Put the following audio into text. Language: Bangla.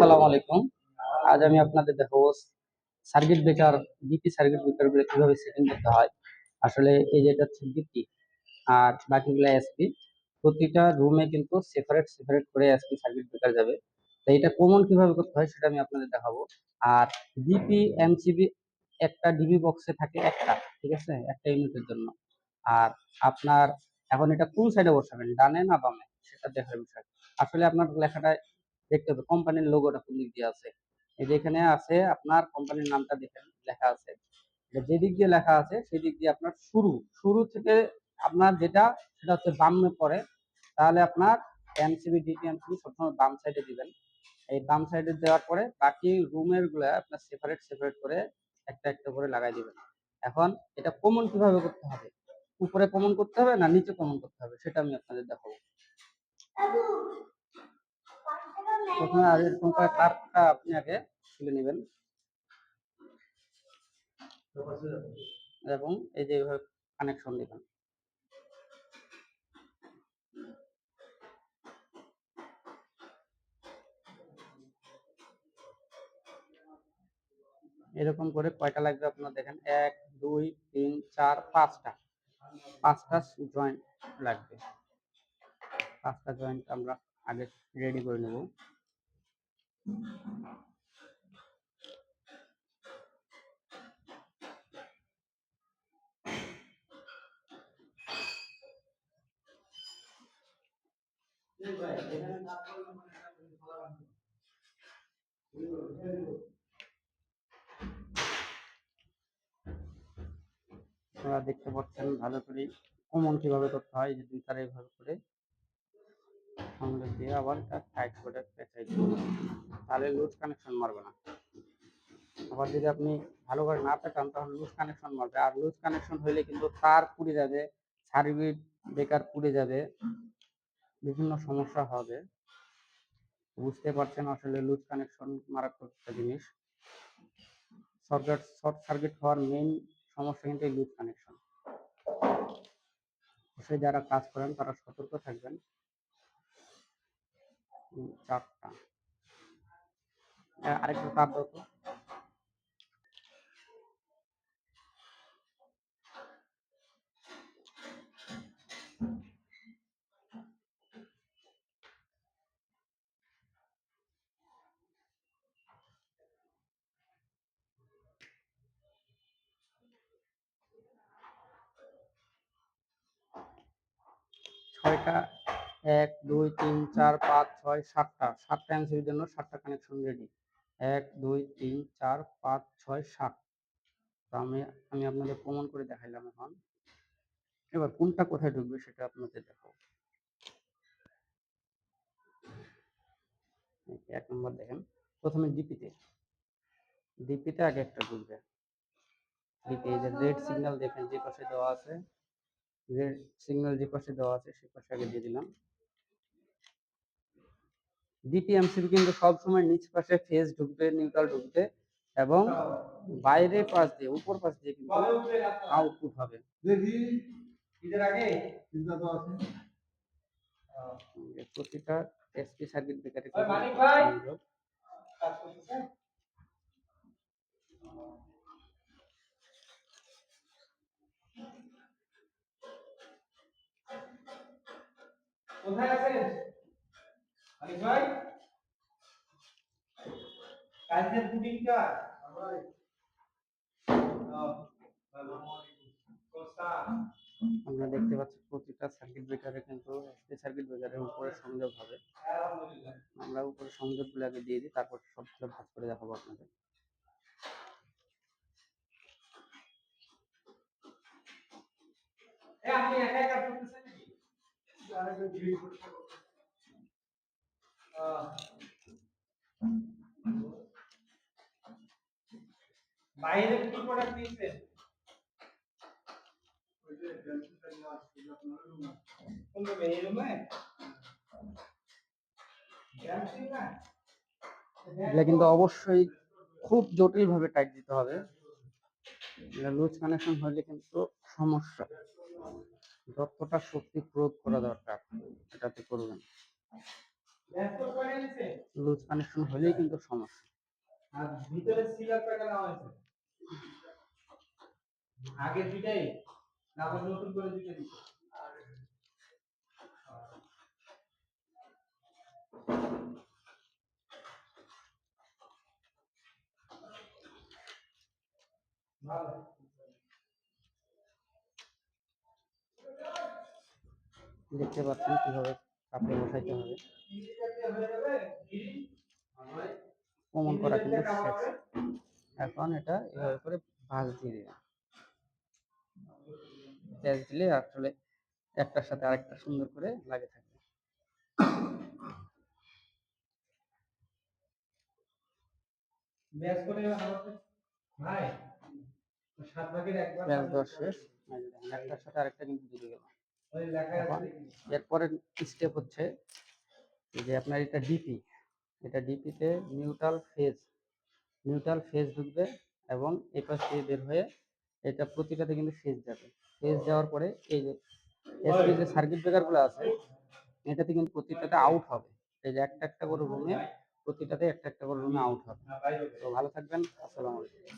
আসসালামু আলাইকুম। আজ আমি আপনাদের দেখাবো সার্কিট ব্রেকার ডিপি সার্কিট ব্রেকারগুলো কীভাবে সেটিং করতে হয়। আসলে এই যেটা হচ্ছে ডিপি আর বাকিগুলো এসপি প্রতিটা রুমে কিন্তু সেপারেট সেপারেট করে এসপি সার্কিট ব্রেকার যাবে। তো এটা কমন কীভাবে করতে হয় সেটা আমি আপনাদের দেখাবো। আর ডিপি এমসিবি একটা ডিবি বক্সে থাকে একটা, ঠিক আছে? একটা ইউনিটের জন্য। আর আপনার এখন এটা কোন সাইডে বসাবেন, ডানে না বামে? সেটা দেখার বিষয়। আসলে আপনার লেখাটা দেখতে হবে। কোম্পানির লোগোটা কোন দিক দিয়ে আছে? এই যে এখানে আছে আপনার কোম্পানির নামটা দেখেন, লেখা আছে। যে দিক দিয়ে লেখা আছে, সেই দিক দিয়ে আপনার শুরু। শুরু থেকে আপনার যেটা, সেটা হচ্ছে বামে পড়ে। তাহলে আপনার এমসিবি ডিটিএমসিবি সবসময় বাম সাইডে দিবেন। এই বাম সাইডে দেওয়ার পরে বাকি রুমেরগুলা আপনার সেপারেট সেপারেট করে একটা একটা করে লাগাই দিবেন। এখন এটা কমন কীভাবে করতে হবে? উপরে কমন করতে হবে না নিচে কমন করতে হবে? সেটা আমি আপনাদের দেখাবো। প্রথমে আর এরকম করে তারটা আপনি আগে তুলে নেবেন? এবং এই যে এইভাবে কানেকশন দিবেন। এরকম করে কয়টা লাগবে আপনার দেখেন? এক, দুই, তিন, চার, পাঁচটা। পাঁচটা জয়েন্ট লাগবে। পাঁচটা জয়েন্ট আমরা আগে রেডি করে নেব। দেখতে পাচ্ছেন, ভালো করে কমন কীভাবে করতে হয় এই যে দুই তারে এইভাবে করে। সংযোগ দিয়ে আবার টাইট করে পেঁচাই তাহলে লুজ কানেকশন মারবে না। আবার যদি আপনি ভালো করে না পেটান তাহলে লুজ কানেকশন মারবে। আর লুজ কানেকশন হইলে কিন্তু তার পুড়ে যাবে সার্কিট বেকার পুড়ে যাবে, বিভিন্ন সমস্যা হবে। বুঝতে পারছেন আসলে লুজ কানেকশন মারাত্মক একটা জিনিস। শর্ট শর্ট সার্কিট হওয়ার মেইন সমস্যা কিন্তু লুজ কানেকশন অবশ্যই যারা কাজ করেন, তারা সতর্ক থাকবেন। চারটা আরেকটা তার দাও তো ছয়টা এক, দুই, তিন, চার, পাঁচ, ছয়, সাতটা। সাতটা এমসিবির জন্য সাতটা কানেকশন রেডি এক, দুই, তিন, চার, পাঁচ, ছয়, সাত। তো আমি আমি আপনাদের প্রমাণ করে দেখাইলাম এখন। এবার কোনটা কোথায় ঢুকবে সেটা আপনাদের যে এক নম্বর দেখেন, প্রথমে ডিপিতে ডিপিতে আগে একটা ঢুকবে। ডিপি যে রেড সিগন্যাল দেখেন, যে পাশে দেওয়া আছে রেড সিগন্যাল যে পাশে দেওয়া আছে, সে পাশে আগে দিয়ে দিলাম। ডিপিএমসিবি কিন্তু সবসময় নিচ পাশে ফেজ ঢুকবে নিউট্রাল ঢুকবে এবং বাইরে পাশ দিয়ে উপর পাশ দিয়ে কিন্তু আউটপুট হবে। আছে। প্রতিটা এসপি সার্কিট ব্রেকারে কোথায় আছেন? মানিক ভাই। কালকের ভাই আমরা দেখতে পাচ্ছি প্রতিটা সার্কিট ব্রেকারে কিন্তু এসপি সার্কিট ব্রেকারের উপরে সংযোগ হবে। আমরা উপরে সংযোগগুলো আগে দিয়ে দিই তারপর সবগুলো ভাগ করে দেখাবো আপনাদের। আপনি একাই কাজ করতেছেন নাকি? আরেকজন জিডি পরিষ্কার করতেছে আহ, বাইরে কি প্রোডাক্ট দিয়েছেন কোন রুমে এই রুমে? গ্যাসিং না এগুলো কিন্তু অবশ্যই খুব জটিল ভাবে টাইট দিতে হবে। লুজ কানেকশন হলে কিন্তু সমস্যা। যতটা শক্তি প্রয়োগ করা দরকার এটাতে করবেন। লুজ কানেকশন হলেই কিন্তু সমস্যা। আর ভিতরে সিলার কয়টা নেওয়া হয়েছে। আগে দুইটাই আবার নতুন করে দুইটা দিচ্ছে ভালো। দেখতে পাচ্ছেন কীভাবে কাপড়ে বসাইতে হবে। প্রমাণ করা কিন্তু শেষ এখন এটা এভাবে করে ভাঁজ দিয়ে দিবেন। প্যাঁচ দিলে আসলে একটার সাথে আরেকটা সুন্দর করে লাগে থাকবে। একটার সাথে আরেকটা কিন্তু জুড়ে গেল। আছে এরপরের স্টেপ হচ্ছে যে আপনার এটা ডিপি এটা ডিপিতে নিউট্রাল ফেজ নিউট্রাল ফেজ ঢুকবে এবং এই পাশ দিয়ে বের হয়ে এটা প্রতিটাতে কিন্তু ফেজ যাবে। ফেজ যাওয়ার পরে এই যে এসপি যে সার্কিট ব্রেকারগুলো আছে এটাতে কিন্তু প্রতিটাতে আউট হবে। এই যে একটা একটা করে রুমে প্রতিটাতে একটা একটা করে রুমে আউট হবে। না তো ভালো থাকবেন আসসালামু আলাইকুম।